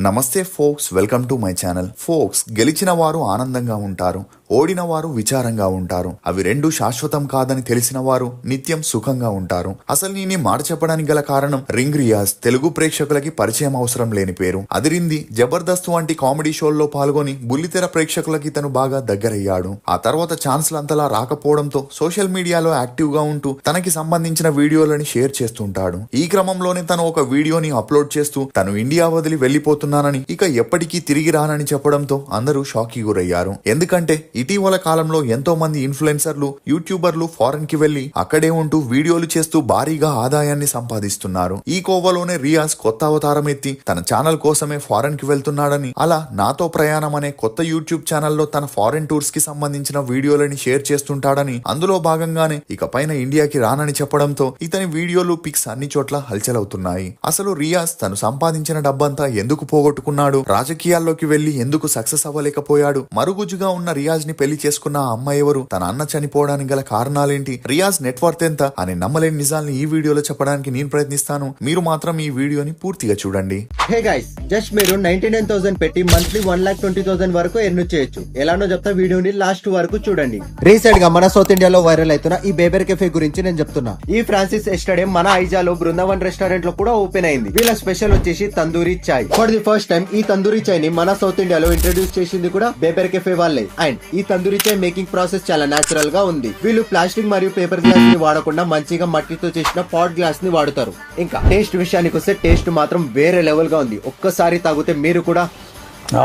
నమస్తే folks welcome to my channel folks గెలిచిన వారు ఆనందంగా ఉంటారు. ఓడిన వారు విచారంగా ఉంటారు. అవి రెండు శాశ్వతం కాదని తెలిసిన వారు నిత్యం సుఖంగా ఉంటారు. అసలు నేను ఈ మాట చెప్పడానికి గల కారణం రింగ్ రియాజ్ తెలుగు ప్రేక్షకులకి పరిచయం అవసరం లేని పేరు. అదిరింది జబర్దస్త్ వంటి కామెడీ షోల్లో పాల్గొని బుల్లితెర ప్రేక్షకులకి తను బాగా దగ్గరయ్యాడు. ఆ తర్వాత ఛాన్స్లు అంతలా రాకపోవడంతో సోషల్ మీడియాలో యాక్టివ్గా ఉంటూ తనకి సంబంధించిన వీడియోలని షేర్ చేస్తుంటాడు. ఈ క్రమంలోనే తను ఒక వీడియోని అప్లోడ్ చేస్తూ తను ఇండియా వదిలి వెళ్ళిపోతున్నానని ఇక ఎప్పటికీ తిరిగి రానని చెప్పడంతో అందరూ షాక్కి గురయ్యారు. ఎందుకంటే ఇటీవల కాలంలో ఎంతో మంది ఇన్ఫ్లుయెన్సర్లు యూట్యూబర్లు ఫారెన్కి వెళ్ళి అక్కడే ఉంటూ వీడియోలు చేస్తూ భారీగా ఆదాయాన్ని సంపాదిస్తున్నారు. ఈ కోవలోనే రియాజ్ కొత్త అవతారం ఎత్తి తన ఛానల్ కోసమే ఫారెన్కి వెళ్తున్నాడని అలా నాతో ప్రయాణం అనే కొత్త యూట్యూబ్ ఛానల్లో తన ఫారెన్ టూర్స్కి సంబంధించిన వీడియోలని షేర్ చేస్తుంటాడని అందులో భాగంగానే ఇక పైన ఇండియాకి రానని చెప్పడంతో ఇతని వీడియోలు పిక్స్ అన్ని చోట్ల హల్చలవుతున్నాయి. అసలు రియాజ్ తను సంపాదించిన డబ్బంతా ఎందుకు పోగొట్టుకున్నాడు? రాజకీయాల్లోకి వెళ్ళి ఎందుకు సక్సెస్ అవ్వలేకపోయాడు? మరుగుజ్జుగా ఉన్న రియాజ్ ని పెళ్ళి చేసుకున్న ఆ అమ్మాయి ఎవరు? తన అన్న చనిపోవడానికి గల కారణాలేంటి? రియాజ్ నెట్వర్త్ ఎంత? అనే నమ్మలేని నిజాల్ని ఈ వీడియోలో చెప్పడానికి నేను ప్రయత్నిస్తాను. మీరు మాత్రం ఈ వీడియోని పూర్తిగా చూడండి. హే గైస్ జస్ట్ మీరు నైన్టీ నైన్ థౌసండ్ పెట్టి monthly one lakh twenty thousand వరకు ఎర్న్ చేయొచ్చు. ఎలానో చెప్తా వీడియోని లాస్ట్ వరకు చూడండి. రీసెంట్గా మన సౌత్ ఇండియాలో వైరల్ అవుతున్న ఈ బేబర్ కెఫే గురించి నేను చెప్తున్నా. ఈ ఫ్రాన్సిస్ ఎస్టేడియం మన ఐజాలో బృందావన్ రెస్టారెంట్లో కూడా ఓపెన్ అయింది. వీళ్ళ స్పెషల్ వచ్చేసి తందూరి చాయ్. ఫర్ ది ఫస్ట్ టైం ఈ తందూరి చాయ్ని మన సౌత్ ఇండియాలో ఇంట్రడ్యూస్ చేసింది కూడా బేబర్ కెఫే వాళ్ళే. అండ్ ఈ తందూరి చాయ్ మేకింగ్ ప్రాసెస్ చాలా నేచురల్గా ఉంది. వీళ్ళు ప్లాస్టిక్ మరియు పేపర్ గ్లాస్ని వాడకుండా మంచిగా మట్టితో చేసిన పాట్ గ్లాస్ని వాడుతారు. ఇంకా టేస్ట్ విషయానికి వస్తే టేస్ట్ మాత్రం వేరే లెవెల్గా ఉంది. ఒక్కసారి తాగితే మీరు కూడా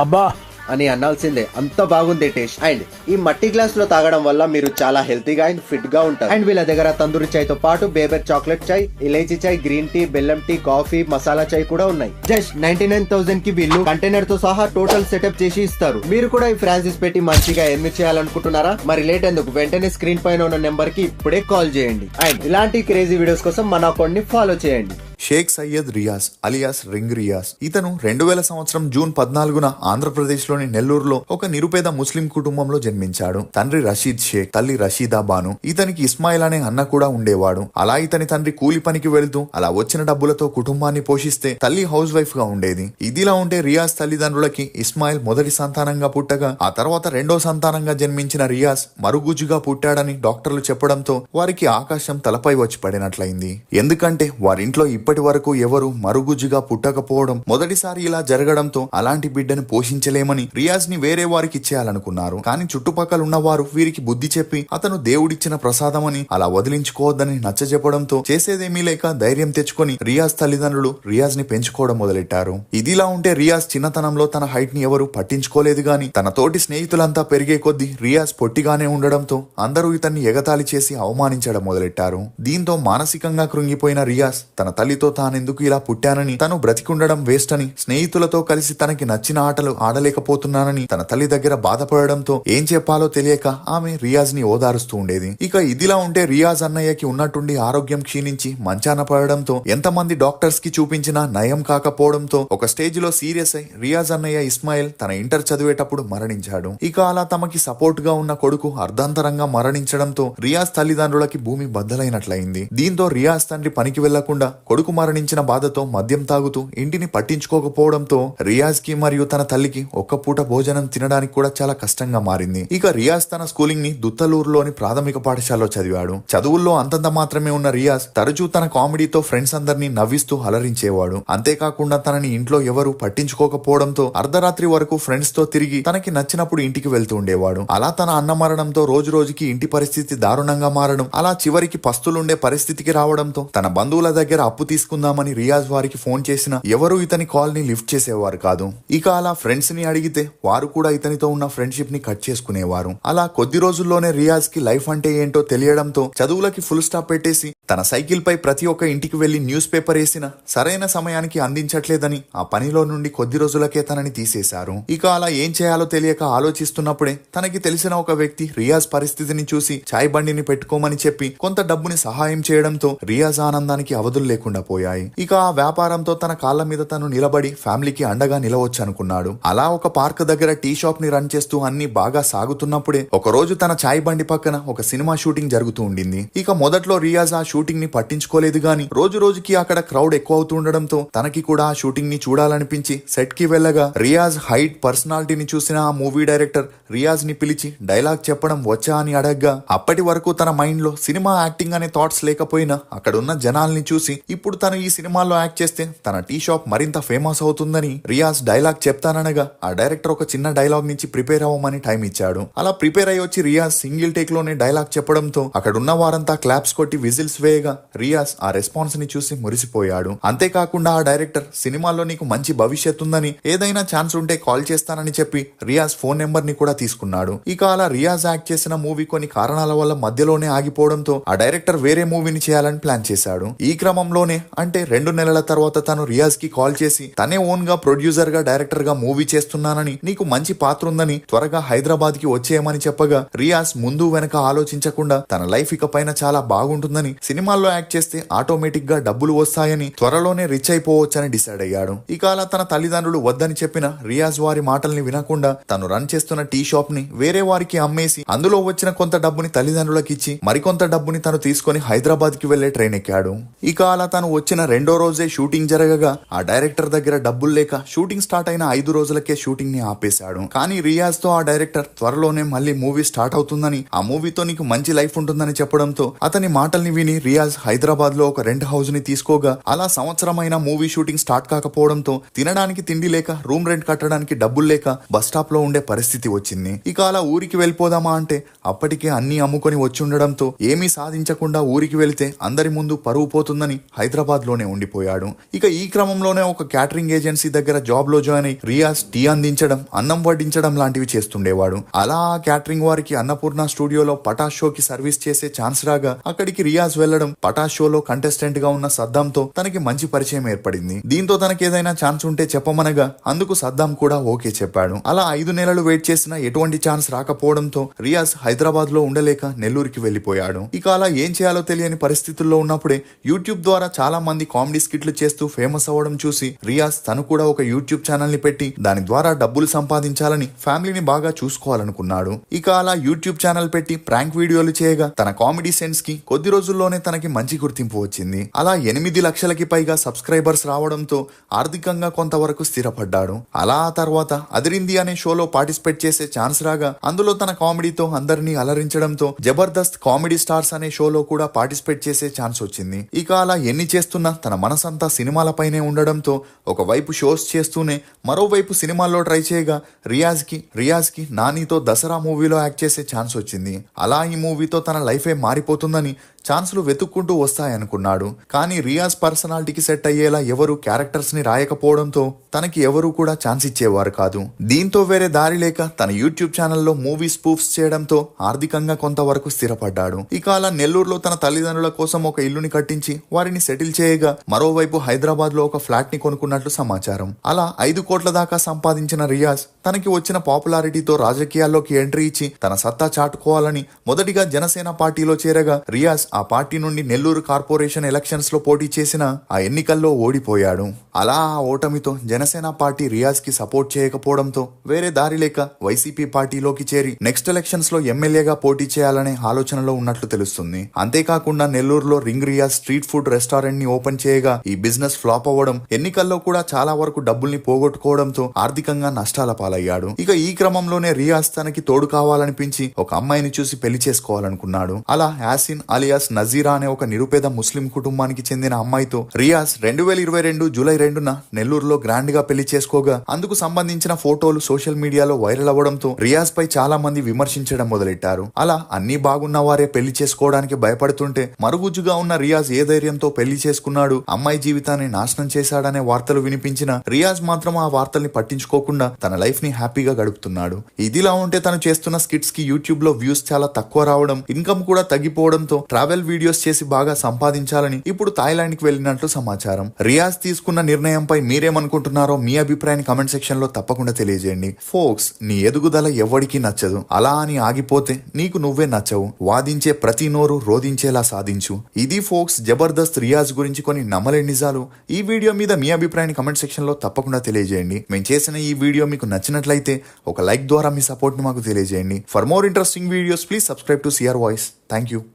అబ్బా! అని అనాల్సిందే. అంత బాగుంది టేస్ట్. అండ్ ఈ మట్టి గ్లాస్లో తాగడం వల్ల మీరు చాలా హెల్తీగా అండ్ ఫిట్గా ఉంటారు. అండ్ వీళ్ళ దగ్గర తందూరి చాయ్తో పాటు బేబర్ చాక్లెట్ చాయ్ ఇలైచీ చాయ్ గ్రీన్ టీ బెల్లం టీ కాఫీ మసాలా చాయ్ కూడా ఉన్నాయి. జస్ట్ నైన్టీ నైన్ థౌసండ్కి వీళ్ళు కంటైనర్తో సహా టోటల్ సెటప్ చేసి ఇస్తారు. మీరు కూడా ఈ ఫ్రాన్సిస్ పెట్టి మంచిగా ఎన్ని చేయాలనుకుంటున్నారా? మరి లేట్ ఎందుకు? వెంటనే స్క్రీన్ పైన ఉన్న నెంబర్కి ఇప్పుడే కాల్ చేయండి. అండ్ ఇలాంటి క్రేజీ వీడియోస్ కోసం మన అకౌంట్ని ఫాలో చేయండి. Sheikh Syed Riyaz alias ring Riyaz. ఇతను రెండు వేల సంవత్సరం జూన్ పద్నాలుగున ఆంధ్రప్రదేశ్లోని నెల్లూరులో ఒక నిరుపేద ముస్లిం కుటుంబంలో జన్మించాడు. తండ్రి రషీద్ షేక్ తల్లి రషీదా బాను. ఇతనికి ఇస్మాయిల్ అనే అన్న కూడా ఉండేవాడు. అలా ఇతని తండ్రి కూలి పనికి వెళ్తూ అలా వచ్చిన డబ్బులతో కుటుంబాన్ని పోషిస్తే తల్లి హౌస్ వైఫ్గా ఉండేది. ఇదిలా ఉంటే రియాజ్ తల్లిదండ్రులకి ఇస్మాయిల్ మొదటి సంతానంగా పుట్టగా ఆ తర్వాత రెండో సంతానంగా జన్మించిన రియాజ్ మరుగుజ్జుగా పుట్టాడని డాక్టర్లు చెప్పడంతో వారికి ఆకాశం తలపై వచ్చి పడినట్లయింది. ఎందుకంటే వారింట్లో ఇప్పటి ఇప్పటి వరకు ఎవరు మరుగుజ్జుగా పుట్టకపోవడం మొదటిసారి ఇలా జరగడంతో అలాంటి బిడ్డను పోషించలేమని రియాజ్ని వేరే వారికి ఇచ్చేయాలనుకున్నారు. కానీ చుట్టుపక్కల ఉన్నవారు వీరికి బుద్ధి చెప్పి అతను దేవుడిచ్చిన ప్రసాదమని అలా వదిలించుకోవద్దని నచ్చజెప్పడంతో చేసేదేమీ లేక ధైర్యం తెచ్చుకొని రియాజ్ తల్లిదండ్రులు రియాజ్ని పెంచుకోవడం మొదలెట్టారు. ఇదిలా ఉంటే రియాజ్ చిన్నతనంలో తన హైట్ని ఎవరు పట్టించుకోలేదు గాని తన తోటి స్నేహితులంతా పెరిగే కొద్దీ రియాజ్ పొట్టిగానే ఉండడంతో అందరూ ఇతన్ని ఎగతాళి చేసి అవమానించడం మొదలెట్టారు. దీంతో మానసికంగా కృంగిపోయిన రియాజ్ తన తల్లితో తానెందుకు ఇలా పుట్టానని తను బ్రతికుండడం వేస్ట్ అని స్నేహితులతో కలిసి తనకి నచ్చిన ఆటలు ఆడలేకపోతున్నానని తన తల్లి దగ్గర బాధపడడంతో ఏం చెప్పాలో తెలియక ఆమె రియాజ్ని ఓదారుస్తూ ఉండేది. ఇక ఇదిలా ఉంటే రియాజ్ అన్నయ్యకి ఉన్నట్టుండి ఆరోగ్యం క్షీణించి మంచాన పడడంతో ఎంతమంది డాక్టర్స్కి చూపించినా నయం కాకపోవడంతో ఒక స్టేజ్లో సీరియస్ అయి రియాజ్ అన్నయ్య ఇస్మాయిల్ తన ఇంటర్ చదివేటప్పుడు మరణించాడు. ఇక అలా తమకి సపోర్ట్గా ఉన్న కొడుకు అర్ధాంతరంగా మరణించడంతో రియాజ్ తల్లిదండ్రులకి భూమి బద్దలైనట్లయింది. దీంతో రియాజ్ తండ్రి పనికి వెళ్ళకుండా కొడుకు మరణించిన బాధతో మద్యం తాగుతూ ఇంటిని పట్టించుకోకపోవడంతో రియాజ్కి మరియు తన తల్లికి ఒక్క పూట భోజనం తినడానికి కూడా చాలా కష్టంగా మారింది. ఇక రియాజ్ తన స్కూలింగ్ని దుత్తలూరులోని ప్రాథమిక పాఠశాలలో చదివాడు. చదువుల్లో అంతంత మాత్రమే ఉన్న రియాజ్ తరచూ తన కామెడీతో ఫ్రెండ్స్ అందరినీ నవ్విస్తూ అలరించేవాడు. అంతేకాకుండా తనని ఇంట్లో ఎవరూ పట్టించుకోకపోవడంతో అర్ధరాత్రి వరకు ఫ్రెండ్స్తో తిరిగి తనకి నచ్చినప్పుడు ఇంటికి వెళ్తూ ఉండేవాడు. అలా తన అన్న మరణంతో రోజు రోజుకి ఇంటి పరిస్థితి దారుణంగా మారడం అలా చివరికి పస్తులుండే పరిస్థితికి రావడంతో తన బంధువుల దగ్గర అప్పు తీసి తీసుకుందామని రియాజ్ వారికి ఫోన్ చేసినా ఎవరు ఇతని కాల్ని లిఫ్ట్ చేసేవారు కాదు. ఇక అలా ఫ్రెండ్స్ని అడిగితే వారు కూడా ఇతనితో ఉన్న ఫ్రెండ్షిప్ని కట్ చేసుకునేవారు. అలా కొద్ది రోజుల్లోనే రియాజ్కి లైఫ్ అంటే ఏంటో తెలియడంతో చదువులకి ఫుల్ స్టాప్ పెట్టేసి తన సైకిల్ పై ప్రతి ఒక్క ఇంటికి వెళ్ళి న్యూస్ పేపర్ వేసిన సరైన సమయానికి అందించట్లేదని ఆ పనిలో నుండి కొద్ది రోజులకే తనని తీసేశారు. ఇక అలా ఏం చేయాలో తెలియక ఆలోచిస్తున్నప్పుడే తనకి తెలిసిన ఒక వ్యక్తి రియాజ్ పరిస్థితిని చూసి చాయ్ బండిని పెట్టుకోమని చెప్పి కొంత డబ్బుని సహాయం చేయడంతో రియాజ్ ఆనందానికి అవధులు లేకుండా పోయాయి. ఇక ఆ వ్యాపారంతో తన కాళ్ళ మీద తను నిలబడి ఫ్యామిలీకి అండగా నిలవచ్చు అనుకున్నాడు అలా ఒక పార్క్ దగ్గర టీ షాప్ని రన్ చేస్తూ అన్ని బాగా సాగుతున్నప్పుడే ఒక రోజు తన చాయ్ బండి పక్కన ఒక సినిమా షూటింగ్ జరుగుతూ ఉండింది. ఇక మొదట్లో రియాజ్ ఆ షూటింగ్ షూటింగ్ని పట్టించుకోలేదు గాని రోజు రోజుకి అక్కడ క్రౌడ్ ఎక్కువ అవుతుండడంతో తనకి కూడా ఆ షూటింగ్ని చూడాలనిపించి సెట్కి వెళ్ళగా రియాజ్ హైట్ పర్సనాలిటీని చూసిన ఆ మూవీ డైరెక్టర్ రియాజ్ని పిలిచి డైలాగ్ చెప్పడం వచ్చా అని అడగ్గా అప్పటి వరకు తన మైండ్లో సినిమా యాక్టింగ్ అనే థాట్స్ లేకపోయినా అక్కడున్న జనాల్ని చూసి ఇప్పుడు తను ఈ సినిమాలో యాక్ట్ చేస్తే తన టీ షాప్ మరింత ఫేమస్ అవుతుందని రియాజ్ డైలాగ్ చెప్తాననగా ఆ డైరెక్టర్ ఒక చిన్న డైలాగ్ నుంచి ప్రిపేర్ అవ్వమని టైం ఇచ్చాడు. అలా ప్రిపేర్ అయ్యి వచ్చి రియాజ్ సింగిల్ టేక్లోనే డైలాగ్ చెప్పడంతో అక్కడున్న వారంతా క్లాప్స్ కొట్టి విజిల్స్ వేయగా రియాజ్ ఆ రెస్పాన్స్ని చూసి మురిసిపోయాడు. అంతేకాకుండా ఆ డైరెక్టర్ సినిమాలో నీకు మంచి భవిష్యత్ ఉందని ఏదైనా ఛాన్స్ ఉంటే కాల్ చేస్తానని చెప్పి రియాజ్ ఫోన్ నెంబర్ని కూడా తీసుకున్నాడు. ఇక అలా రియాజ్ యాక్ట్ చేసిన మూవీ కొన్ని కారణాల వల్ల మధ్యలోనే ఆగిపోవడంతో ఆ డైరెక్టర్ వేరే మూవీని చేయాలని ప్లాన్ చేశాడు. ఈ క్రమంలోనే అంటే రెండు నెలల తర్వాత తను రియాజ్కి కాల్ చేసి తనే ఓన్గా ప్రొడ్యూసర్గా డైరెక్టర్గా మూవీ చేస్తున్నానని నీకు మంచి పాత్ర ఉందని త్వరగా హైదరాబాద్కి వచ్చేయమని చెప్పగా రియాజ్ ముందు వెనక ఆలోచించకుండా తన లైఫ్ ఇక పైన చాలా బాగుంటుందని సినిమాల్లో యాక్ట్ చేస్తే ఆటోమేటిక్గా డబ్బులు వస్తాయని త్వరలోనే రిచ్ అయిపోవచ్చని డిసైడ్ అయ్యాడు. ఇక అలా తన తల్లిదండ్రులు వద్దని చెప్పిన రియాజ్ వారి మాటల్ని వినకుండా తను రన్ చేస్తున్న టీ షాప్ని వేరే వారికి అమ్మేసి అందులో వచ్చిన కొంత డబ్బుని తల్లిదండ్రులకు ఇచ్చి మరికొంత డబ్బుని తను తీసుకొని హైదరాబాద్కి వెళ్ళే ట్రైన్ ఎక్కాడు. ఇక అలా తను వచ్చిన రెండో రోజే షూటింగ్ జరగగా ఆ డైరెక్టర్ దగ్గర డబ్బులు లేక షూటింగ్ స్టార్ట్ అయిన ఐదు రోజులకే షూటింగ్ని ఆపేశాడు. కానీ రియాజ్తో ఆ డైరెక్టర్ త్వరలోనే మళ్ళీ మూవీ స్టార్ట్ అవుతుందని ఆ మూవీతో నీకు మంచి లైఫ్ ఉంటుందని చెప్పడంతో అతని మాటల్ని విని రియాజ్ హైదరాబాద్లో ఒక రెంట్ హౌస్ని తీసుకోగా అలా సంవత్సరమైన మూవీ షూటింగ్ స్టార్ట్ కాకపోవడంతో తినడానికి తిండి లేక రూమ్ రెంట్ కట్టడానికి డబ్బులు లేక బస్ స్టాప్లో ఉండే పరిస్థితి వచ్చింది. ఇక అలా ఊరికి వెళ్ళిపోదామా అంటే అప్పటికే అన్ని అమ్ముకొని వచ్చి ఉండడంతో ఏమీ సాధించకుండా ఊరికి వెళితే అందరి ముందు పరువు పోతుందని హైదరాబాద్లోనే ఉండిపోయాడు. ఇక ఈ క్రమంలోనే ఒక క్యాటరింగ్ ఏజెన్సీ దగ్గర జాబ్లో జాయిన్ అయి రియాజ్ టీ అందించడం అన్నం వడ్డించడం లాంటివి చేస్తుండేవాడు. అలా క్యాటరింగ్ వారికి అన్నపూర్ణ స్టూడియోలో పటాష్ షోకి సర్వీస్ చేసే ఛాన్స్ రాగా అక్కడికి రియాజ్ వెళ్ళడం పటా షోలో కంటెస్టెంట్గా ఉన్న సద్దాంతో తనకి మంచి పరిచయం ఏర్పడింది. దీంతో తనకి ఏదైనా ఛాన్స్ ఉంటే చెప్పమనగా అందుకు సద్దాం కూడా ఓకే చెప్పాడు. అలా ఐదు నెలలు వెయిట్ చేసినా ఎటువంటి ఛాన్స్ రాకపోవడంతో రియాజ్ హైదరాబాద్లో ఉండలేక నెల్లూరుకి వెళ్ళిపోయాడు ఇక అలా ఏం చేయాలో తెలియని పరిస్థితుల్లో ఉన్నప్పుడే యూట్యూబ్ ద్వారా చాలా మంది కామెడీ స్కిట్లు చేస్తూ ఫేమస్ అవ్వడం చూసి రియాజ్ తను కూడా ఒక యూట్యూబ్ ఛానల్ని పెట్టి దాని ద్వారా డబ్బులు సంపాదించాలని ఫ్యామిలీని బాగా చూసుకోవాలనుకున్నాడు. ఇక అలా యూట్యూబ్ ఛానల్ పెట్టి ప్రాంక్ వీడియోలు చేయగా తన కామెడీ సెన్స్కి కొద్ది రోజుల్లోనే తనకి మంచి గుర్తింపు వచ్చింది. అలా ఎనిమిది లక్షలకి పైగా సబ్స్క్రైబర్స్ రావడంతో ఆర్థికంగా కొంతవరకు స్థిరపడ్డాడు. అలా ఆ తర్వాత అదిరింది అనే షోలో పార్టిసిపేట్ చేసే ఛాన్స్ రాగా అందులో తన కామెడీతో అందరినీ అలరించడంతో జబర్దస్త్ కామెడీ స్టార్స్ అనే షోలో కూడా పార్టిసిపేట్ చేసే ఛాన్స్ వచ్చింది. ఇక అలా ఎన్ని చేస్తున్నా తన మనసంతా సినిమాలపైనే ఉండడంతో ఒకవైపు షోస్ చేస్తూనే మరోవైపు సినిమాల్లో ట్రై చేయగా రియాజ్కి రియాజ్కి నానితో దసరా మూవీలో యాక్ట్ చేసే ఛాన్స్ వచ్చింది. అలా ఈ మూవీతో తన లైఫే మారిపోతుందని ఛాన్సులు వెతుక్కుంటూ వస్తాయనుకున్నాడు. కానీ రియాజ్ పర్సనాలిటీకి సెట్ అయ్యేలా ఎవరు క్యారెక్టర్స్ని రాయకపోవడంతో తనకి ఎవరు కూడా ఛాన్స్ ఇచ్చేవారు కాదు. దీంతో వేరే దారి లేక తన యూట్యూబ్ ఛానల్లో మూవీ స్పూఫ్స్ చేయడంతో ఆర్థికంగా కొంతవరకు స్థిరపడ్డాడు. ఇక అలా నెల్లూరులో తన తల్లిదండ్రుల కోసం ఒక ఇల్లుని కట్టించి వారిని సెటిల్ చేయగా మరోవైపు హైదరాబాద్లో ఒక ఫ్లాట్ని కొనుక్కున్నట్లు సమాచారం. అలా ఐదు కోట్ల దాకా సంపాదించిన రియాజ్ తనకి వచ్చిన పాపులారిటీతో రాజకీయాల్లోకి ఎంట్రీ ఇచ్చి తన సత్తా చాటుకోవాలని మొదటిగా జనసేన పార్టీలో చేరగా రియాజ్ ఆ పార్టీ నుండి నెల్లూరు కార్పొరేషన్ ఎలక్షన్స్లో పోటీ చేసిన ఆ ఎన్నికల్లో ఓడిపోయాడు. అలా ఆ ఓటమితో జనసేన పార్టీ రియాజ్కి సపోర్ట్ చేయకపోవడంతో వేరే దారి లేక వైసీపీ పార్టీలోకి చేరి నెక్స్ట్ ఎలక్షన్స్లో ఎమ్మెల్యేగా పోటీ చేయాలనే ఆలోచనలో ఉన్నట్లు తెలుస్తుంది. అంతేకాకుండా నెల్లూరులో రింగ్ రియాజ్ స్ట్రీట్ ఫుడ్ రెస్టారెంట్ని ఓపెన్ చేయగా ఈ బిజినెస్ ఫ్లాప్ అవ్వడం ఎన్నికల్లో కూడా చాలా వరకు డబ్బుల్ని పోగొట్టుకోవడంతో ఆర్థికంగా నష్టాల పాలయ్యాడు. ఇక ఈ క్రమంలోనే రియాజ్ తనకి తోడు కావాలనిపించి ఒక అమ్మాయిని చూసి పెళ్ళి చేసుకోవాలనుకున్నాడు. అలా యాసిన్ అలియాస్ నజీరా అనే ఒక నిరుపేద ముస్లిం కుటుంబానికి చెందిన అమ్మాయితో రియాజ్ రెండు వేల ఇరవై రెండు జూలై రెండున నెల్లూరులో గ్రాండ్గా పెళ్ళి చేసుకోగా. అందుకు సంబంధించిన ఫోటోలు సోషల్ మీడియాలో వైరల్ అవ్వడంతో రియాజ్ పై చాలా మంది విమర్శించడం మొదలెట్టారు. అలా అన్ని బాగున్న వారే పెళ్ళి చేసుకోవడానికి భయపడుతుంటే మరుగుజ్జుగా ఉన్న రియాజ్ ఏ ధైర్యంతో పెళ్ళి చేసుకున్నాడు అమ్మాయి జీవితాన్ని నాశనం చేశాడనే వార్తలు వినిపించిన రియాజ్ మాత్రం ఆ వార్తల్ని పట్టించుకోకుండా తన లైఫ్ని హ్యాపీగా గడుపుతున్నాడు. ఇదిలా ఉంటే తను చేస్తున్న స్కిట్స్కి యూట్యూబ్లో వ్యూస్ చాలా తక్కువ రావడం ఇన్కమ్ కూడా తగ్గిపోవడంతో ట్రావెల్ వీడియోస్ చేసి బాగా సంపాదించాలని ఇప్పుడు థాయిలాండ్కి వెళ్ళినట్లు సమాచారం. రియాజ్ తీసుకున్న నిర్ణయంపై మీరేమనుకుంటున్నారో మీ అభిప్రాయాన్ని కమెంట్ సెక్షన్లో తప్పకుండా తెలియజేయండి. ఫోక్స్ నీ ఎదుగుదల ఎవడికి నచ్చదు. అలా అని ఆగిపోతే నీకు నువ్వే నచ్చవు. వాదించే ప్రతి నోరు రోధించేలా సాధించు. ఇది ఫోక్స్ జబర్దస్త్ రియాజ్ గురించి కొన్ని నమ్మలేని నిజాలు. ఈ వీడియో మీద మీ అభిప్రాయాన్ని కమెంట్ సెక్షన్లో తప్పకుండా తెలియజేయండి. మేము చేసిన ఈ వీడియో మీకు నచ్చినట్లయితే ఒక లైక్ ద్వారా మీ సపోర్ట్ను మాకు తెలియజేయండి. For more interesting videos please subscribe to CR voice. Thank you